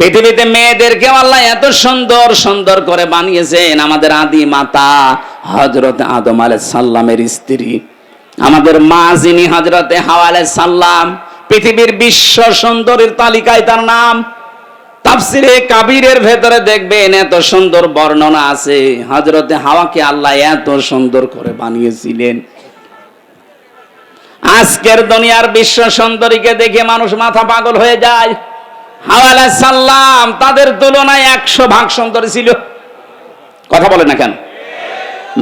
পৃথিবীতে মেয়েদেরকে আল্লাহ এত সুন্দর সুন্দর করে বানিয়েছেন। আমাদের আদি মাতা হজরত আদম আলাইহিস সাল্লামের স্ত্রী। আমাদের মা যিনি হজরতে হাওয়া আলাইহিস সাল্লাম পৃথিবীর বিশ্ব সুন্দরীর তালিকায় তার নাম। তাফসিরে কাবিরের ভেতরে দেখবেন এত সুন্দর বর্ণনা আছে। হজরতে হাওয়াকে আল্লাহ এত সুন্দর করে বানিয়েছিলেন। আজকের দুনিয়ার বিশ্ব সুন্দরীকে দেখে মানুষ মাথা পাগল হয়ে যায়। হাওয়া সাল্লাম তাদের তুলনায় একশো ভাগ সুন্দর ছিল। কথা বলে না কেন?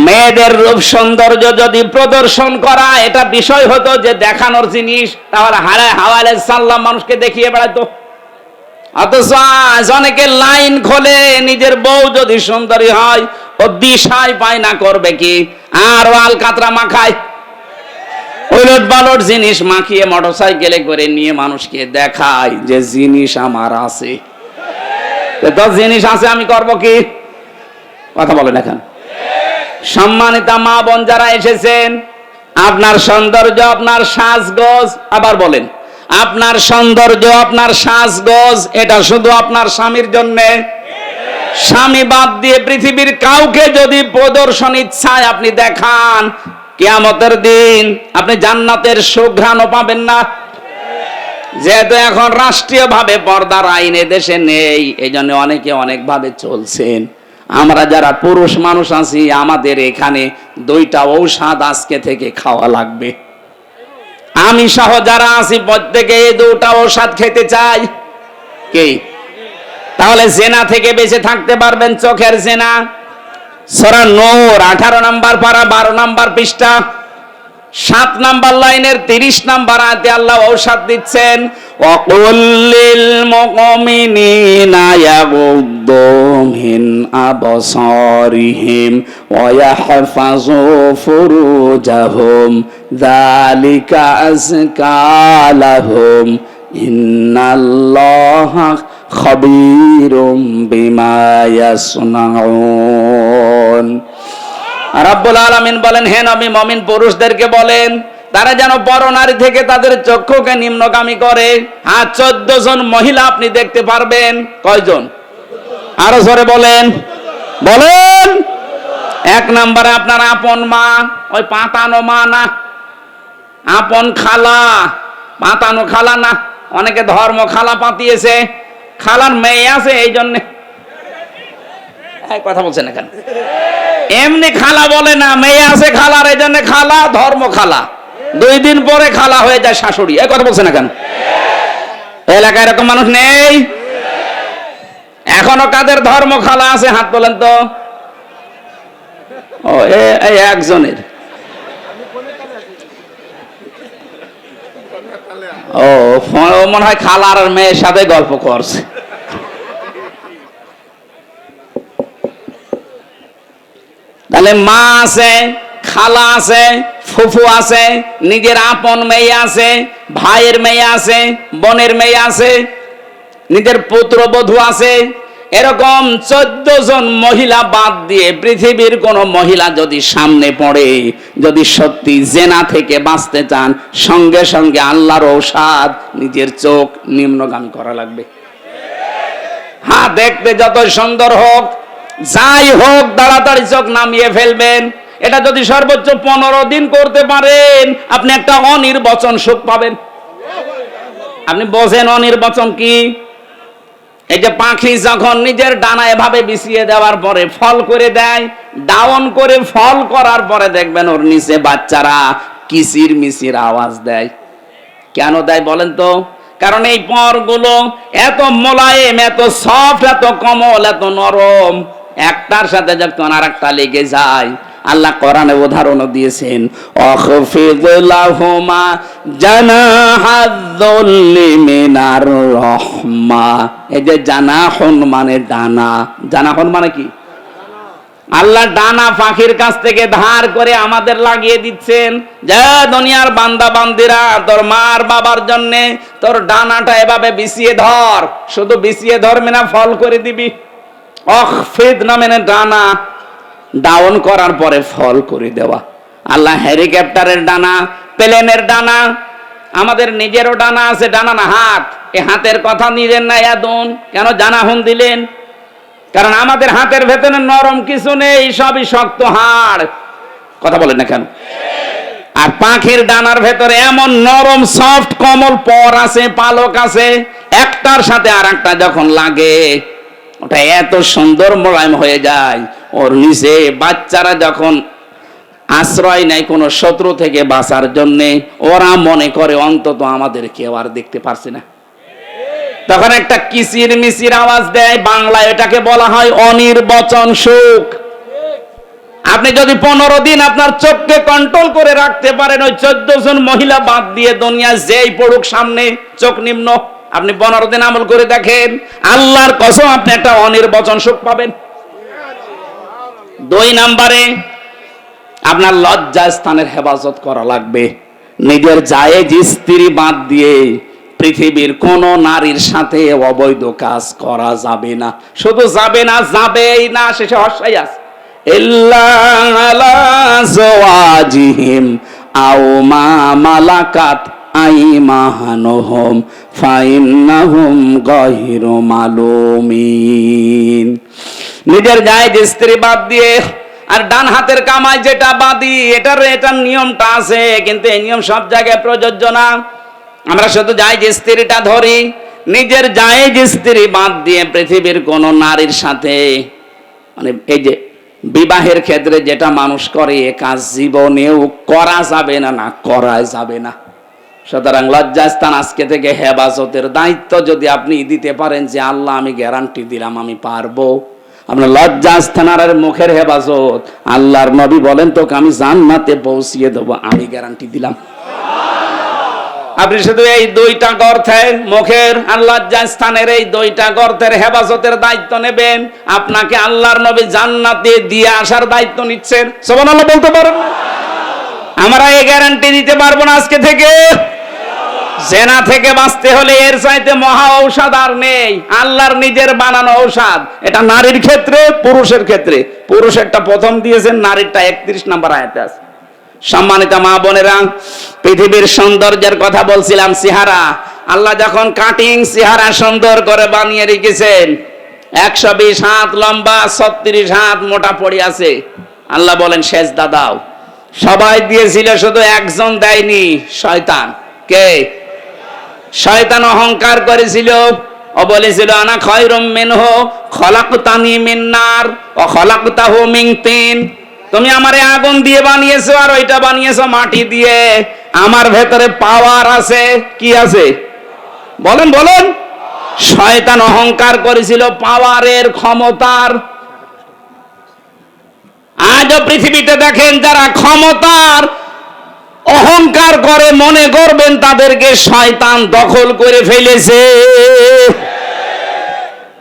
মেয়েদের রূপ সৌন্দর্য যদি প্রদর্শন করা, এটা বিষয় হতো যে দেখানোর জিনিস, তাহলে হারায় হাওয়া সাল্লাম মানুষকে দেখিয়ে বেড়াতো অথচ অনেকে লাইন খোলে, নিজের বউ যদি সুন্দরী হয়, ও দিশায় পায় না করবে কি? আর আল কাতরা মাখায়। ওলট বালট জিনিস, মাখিয়ে মোটরসাইকেলে করে নিয়ে মানুষকে দেখায় যে জিনিস আমার আছে। তো জিনিস আছে, আমি করব কি? কথা বলেন এখন। সম্মানিতা মা বোন যারা এসেছেন, আপনার সৌন্দর্য, আপনার সাজগোজ, আবার বলেন, আপনার সৌন্দর্য, আপনার সাজগোজ, এটা শুধু আপনার স্বামীর জন্যে? স্বামী বাদ দিয়ে পৃথিবীর কাউকে যদি প্রদর্শন ইচ্ছায় আপনি দেখান কেয়ামতের দিন আপনি জান্নাতের সুঘ্রাণও পাবেন না। যেহেতু এখন রাষ্ট্রীয়ভাবে পর্দার আইন দেশে নেই এই জন্য অনেকে অনেকভাবে চলছেন। আমরা যারা পুরুষ মানুষ আছি, আমাদের এখানে দুইটা ঔষধ আজকে থেকে খাওয়া লাগবে। আমি সহ যারা আছি প্রত্যেকে এই দুটা ঔষধ খেতে চাই। কে? তাহলে জেনা থেকে বেঁচে থাকতে পারবেন, চোখের জেনা। সরা নূর, আঠারো নাম্বার পারা, বারো নাম্বার পৃষ্ঠা, সাত নাম্বার লাইনের, তিরিশ নাম্বার আয়াতে আল্লাহ ঔষধ দিচ্ছেন অকুল্লিল মুমিনিনা ইয়াগুদ্দু মিন আবসারিহিম ওয়া ইয়াহফাযু ফুরুজাহুম, যালিকা আযকা খবীরুম বিমা ইয়াসনাউন রাব্বুল আলামিন বলেন, হে নবী, মমিন পুরুষদেরকে বলেন, তারা যেন বড় নারী থেকে তাদের চক্ষুকে নিম্নগামী করে। আর চোদ্দ জন মহিলা আপনি দেখতে পারবেন। কয়জন? আরও জোরে বলেন। বলেন। এক নম্বরে আপনার আপন মা, ওই পাতানো মা না। আপন খালা, পাতানো খালা না। অনেকে ধর্ম খালা পাতিয়েছে। খালার মেয়ে আছে, এই জন্যে। কথা বলছেন এখানে এমনি খালা বলে না, মেয়ে আছে খালার, এই জন্য খালা, ধর্ম খালা। দুই দিন পরে খালা হয়ে যায় শাশুড়ি। এই কথা বলছে না কেন? এলাকায় এরকম মানুষ নেই? এখনও কাদের ধর্ম খালা আছে, হাত তোলেন তো। ও এই একজনের। ও মনে হয় খালার মেয়ের সাথে গল্প করছে। তাহলে মা আছে, খালা আছে, ফুফু আছে, নিজের আপন মেয়ে আছে, ভাইয়ের মেয়ে আছে, বোনের মেয়ে আছে, নিজের পুত্রবধূ আছে এরকম চোদ্দ জন মহিলা বাদ দিয়ে পৃথিবীর কোন মহিলা যদি সামনে পড়ে, যদি সত্যি জেনা থেকে বাঁচতে চান, সঙ্গে সঙ্গে আল্লাহর ঔষধ নিজের চোখ নিম্নগামী করা লাগবে। হ্যাঁ দেখতে যত সুন্দর হোক, যাই হোক, তাড়াতাড়ি চোখ নামিয়ে ফেলবেন। এটা যদি সর্বোচ্চ পনেরো দিন করতে পারেন, আপনি একটা অনির্বাচন সুখ পাবেন। আপনি বোঝেন অনির্বাচন কি? এই যে পাখি যখন নিজের ডানা এভাবে বিছিয়ে দেওয়ার পরে ফল করে দেয় ডাউন করে ফল করার পরে দেখবেন ওর নিচে বাচ্চারা কিসির মিসির আওয়াজ দেয়। কেন দেয় বলেন তো? কারণ এই পরগুলো এত মোলায়েম, এত সফট, এত কমল, এত নরম। একটার সাথে যখন আর একটা লেগে যায়, আল্লাহ কোরআনে উদাহরণও দিয়েছেন, অখফিদ লাহুমা জানাহাদ্দুল্লি মিনার রহমা। এই যে জানাহুন মানে ডানা জানাহুন মানে কি? আল্লাহ ডানা পাখির কাছ থেকে ধার করে আমাদের লাগিয়ে দিচ্ছেন। যা দুনিয়ার বান্দা বান্দিরা, তোর মার বাবার জন্য তোর ডানাটা এভাবে বিছিয়ে ধর। শুধু বিছিয়ে ধরবে না, ফল করে দিবি। অখ ফিদ না মেনে ডানা। ডাউন করার পরে ফল করে দেওয়া। আল্লাহ হেলিকপ্টারের ডানা, প্লেনের ডানা আমাদের নিজেরও ডানা আছে, ডানা না, হাত। এ হাতের কথা নিলেন না ইয়াদুন কেন জানা হুন দিলেন? কারণ আমাদের হাতের ভেতরে নরম কিছু নেই, সবই শক্ত হাড়। কথা বলেন না কেন? আর পাখির ডানার ভেতরে এমন নরম, সফট, কমল পর আছে, পালক আছে, একটার সাথে আর একটা যখন লাগে, ওটা এত সুন্দর মোলায়েম হয়ে যায়। ওর নিচে বাচ্চারা যখন আশ্রয় নেয় কোনো শত্রু থেকে বাঁচার জন্যে। ওরা মনে করে অন্তত আমাদের কেউ আর দেখতে পারছে না। তখন একটা কিসির মিসির আওয়াজ দেয়, বাংলায় এটাকে বলা হয় অনির্বচন সুখ। আপনি যদি পনেরো দিন আপনার চোখকে কন্ট্রোল করে রাখতে পারেন, ওই চোদ্দ জন মহিলা বাদ দিয়ে দুনিয়া যেই পড়ুক সামনে, চোখ নিম্ন। আপনি পনেরো দিন আমল করে দেখেন, আল্লাহর কসম আপনি একটা অনির্বচন সুখ পাবেন। দুই নাম্বারে আপনার লজ্জা স্থানের হেফাজত করা লাগবে। নিজের জায়েজ স্ত্রী বাদ দিয়ে পৃথিবীর কোন নারীর সাথে অবৈধ কাজ করা যাবে না। শুধু যাবে না, যাবেই না, শেষে হর্ষাই আছে। আও মা মালাকাত আইমাহানুহুম ফাইন্নাহুম গায়রু মালুমিন। নিজের জায়েজ স্ত্রী বাদ দিয়ে আর ডান হাতের কামাই যেটা বাদি এটার এটার নিয়মটা আছে, কিন্তু এই নিয়ম সব জায়গায় প্রযোজ্য না। আমরা শুধু যাই যে স্ত্রীটা ধরি, নিজের জায়েজ স্ত্রী বাদ দিয়ে পৃথিবীর কোন নারীর সাথে মানে এই যে বিবাহের ক্ষেত্রে যেটা মানুষ করে, এ কাজ জীবনেও করা যাবে না না করা যাবে না। সুতরাং লজ্জাস্থান আজকে থেকে হেফাজতের দায়িত্ব যদি আপনি দিতে পারেন যে, আল্লাহ আমি গ্যারান্টি দিলাম, আমি পারব। আপনার লজ্জাস্থানার আর মুখের হেফাজত। আল্লাহর নবী বলেন, তোকে আমি জান্নাতে পৌঁছিয়ে দেবো, আমি গ্যারান্টি দিলাম। আপনি শুধু এই দুইটা গর্থে মুখের আল্লাহ স্থানের এই দুইটা গর্তের হেফাজতের দায়িত্ব নেবেন। আপনাকে আল্লাহর নবী জান্নাতে দিয়ে আসার দায়িত্ব নিচ্ছেন। আল্লাহ বলতে পারেন আমরা এই গ্যারান্টি দিতে পারব না আজকে থেকে। জেনা থেকে বাঁচতে হলে এর চাইতে মহা ঔষধ আর নেই। আল্লাহর নিজের বানানো ঔষধ। এটা নারীর ক্ষেত্রে, পুরুষের ক্ষেত্রে। পুরুষেরটা প্রথম দিয়েছেন, নারীরটা একত্রিশ নাম্বার আয়াতে আছে। সম্মানিত মা বোনেরা, পৃথিবীর সৌন্দর্যের কথা বলছিলাম, সিহারা। আল্লাহ যখন কাটিং সিহারা সুন্দর করে বানিয়ে রেখেছেন, একশো বিশ হাত লম্বা, ছত্রিশ হাত মোটা পড়ে আছে। আল্লাহ বলেন শেষ দাদাও সবাই দিয়েছিল, শুধু একজন দেয়নি, শয়তান। কে? শয়তান অহংকার করেছিল ও বলেছিল, আনা খয়রম মিনহ, খলাকতানি মিন নার, ও খলাকতাহু মিন তিন। তুমি আমারে আগুন দিয়ে বানিয়েছো আর ওইটা বানিয়েছো মাটি দিয়ে। আমার ভেতরে পাওয়ার আছে। কি আছে? বলেন বলেন। শয়তান অহংকার করেছিল পাওয়ারের ক্ষমতার। আজও পৃথিবীতে দেখেন যারা ক্ষমতার অহংকার করে মনে করবেন তাদেরকে শয়তান দখল করে ফেলেছে।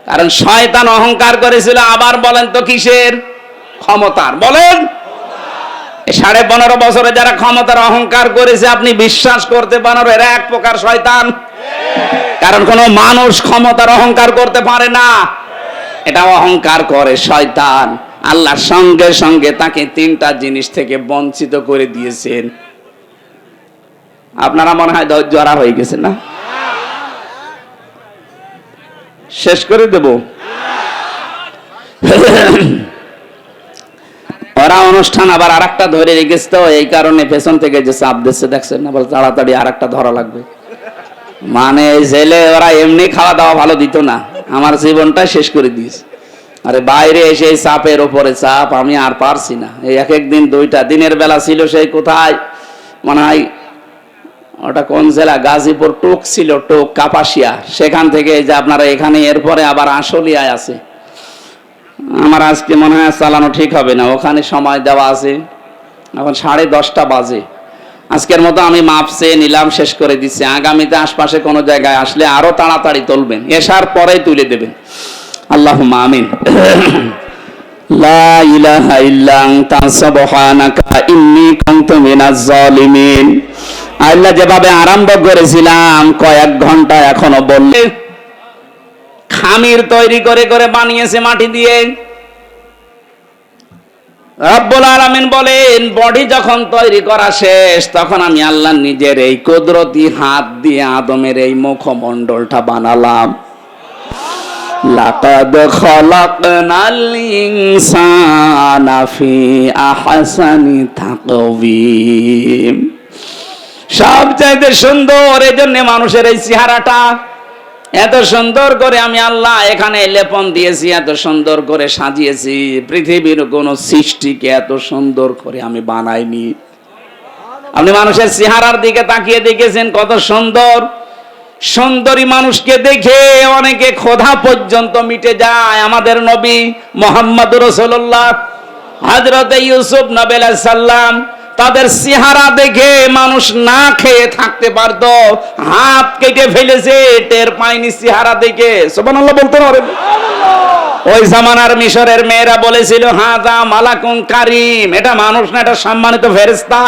কারণ শয়তান অহংকার করেছিল, আবার বলেন তো কিসের? ক্ষমতার। বলেন। সাড়ে পনেরো বছরে যারা ক্ষমতার অহংকার করেছে, আপনি বিশ্বাস করতে পারেন এরা এক প্রকার শয়তান। কারণ কোন মানুষ ক্ষমতার অহংকার করতে পারে না। এটা অহংকার করে শয়তান। আল্লাহর সঙ্গে সঙ্গে তাকে তিনটা জিনিস থেকে বঞ্চিত করে দিয়েছেন। আপনারা মনে হয় হারা হয়ে গেছে না? শেষ করে দেব। ওরা অনুষ্ঠান আবার আর একটা ধরে রেখেছে তো, এই কারণে পেছন থেকে যে চাপ দিচ্ছে, দেখছেন না? বলে তাড়াতাড়ি আর একটা ধরা লাগবে। মানে জেলে ওরা এমনি খাওয়া দাওয়া ভালো দিত না। আমার জীবনটা শেষ করে দিয়েছে। আরে বাইরে এসে এই চাপের ওপরে চাপ আমি আর পারছি না। এই এক এক দিন, দুইটা দিনের বেলা ছিল সেই কোথায়? মনে হয় ওটা কোন জেলা? গাজীপুর টোক ছিল, টোক, কাপাসিয়া। সেখান থেকে যে আপনারা এখানে, এরপরে আবার আশুলিয়ায় আছে। আমার আজকে মনে হয় চালানো ঠিক হবে না। ওখানে সময় দেওয়া আছে। এখন সাড়ে দশটা বাজে। আজকের মতো আমি মাপ চেয়ে নিলাম, শেষ করে দিচ্ছি। আগামীতে আশপাশে কোনো জায়গায় আসলে আরও তাড়াতাড়ি তুলবেন। এসার পরেই তুলে দেবেন। আল্লাহ আমিন। লা ইলাহা ইল্লা আনতা সুবহানাকা, ইন্নী কুনতু মিনাজ জালিমিন আল্লাহ যেভাবে আরম্ভ করেছিলাম, কয়েক ঘণ্টা এখনও বললে। খামির তৈরি করে করে বানিয়েছে মাটি দিয়ে। রব্বুল আলামিন বলেন, বডি যখন তৈরি করা শেষ, তখন আমি আল্লাহ নিজের এই কুদরতি হাত দিয়ে আদমের এই মুখমণ্ডলটা বানালাম। লাকাদ খলাকনাল ইনসানা ফি আহসানি তাকওয়িম। সবচাইতে সুন্দর এই জন্য মানুষের এই চেহারাটা। এত সুন্দর করে আমি আল্লাহ এখানে লেপন দিয়েছি, এত সুন্দর করে সাজিয়েছি। পৃথিবীর কোন সৃষ্টিকে এত সুন্দর করে আমি বানাইনি। আপনি মানুষের চেহারার দিকে তাকিয়ে দেখেছেন কত সুন্দর? সুন্দরী মানুষকে দেখে অনেকে ক্ষোধা পর্যন্ত মিটে যায়। আমাদের নবী মোহাম্মদ রসুল্লাহ হজরত ইউসুফ নবেল সাল্লাম তাদের চেহারা দেখে মানুষ না খেয়ে থাকতে পারত। হাত কেটে ফেলেছে টের পায়নি চেহারা দেখে। সোবানাল্লাহ বলতে পারে ওই জামানার মিশরের মেয়েরা বলেছিল হাজা মালাকুন কারিম। এটা মানুষ না এটা সম্মানিত ফেরেস্তা